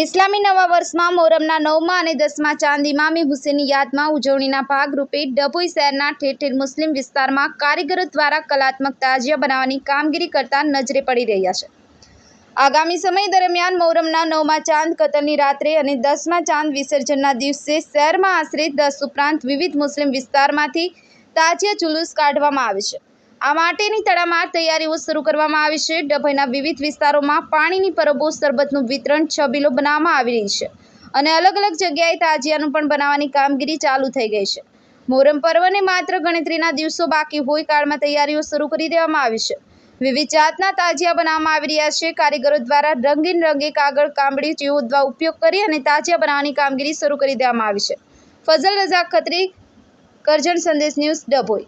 ઇસ્લામી નવા વર્ષમાં મોરમના નવમા અને દસમા ચાંદ ઇમામી હુસેનની યાદમાં ઉજવણીના ભાગરૂપે ડભોઈ શહેરના ઠેર ઠેર મુસ્લિમ વિસ્તારમાં કારીગરો દ્વારા કલાત્મક તાજિયા બનાવવાની કામગીરી કરતા નજરે પડી રહ્યા છે. આગામી સમય દરમિયાન મોરમના નવમા ચાંદ કતલની રાત્રે અને દસમા ચાંદ વિસર્જનના દિવસે શહેરમાં આશરે દસ ઉપરાંત વિવિધ મુસ્લિમ વિસ્તારમાંથી તાજિયા જુલુસ કાઢવામાં આવે છે. આ માટેની તડામાર તૈયારીઓ શરૂ કરવામાં આવી છે. ડભોઈના વિવિધ વિસ્તારોમાં પાણીની પરબો, શરબતનું વિતરણ, છબીલો બનાવવામાં આવી રહી છે અને અલગ અલગ જગ્યાએ તાજિયાનું પણ બનાવવાની કામગીરી ચાલુ થઈ ગઈ છે. મોહરમ પર્વને માત્ર ગણતરીના દિવસો બાકી હોય કાળમાં તૈયારીઓ શરૂ કરી દેવામાં આવી છે. વિવિધ જાતના તાજિયા બનાવવામાં આવી રહ્યા છે. કારીગરો દ્વારા રંગીન રંગે કાગળ કામડી જેવો ઉપયોગ કરી અને તાજિયા બનાવવાની કામગીરી શરૂ કરી દેવામાં આવી છે. ફઝલ રઝાક ખત્રી, કરજણ સંદેશ ન્યૂઝ ડભોઈ.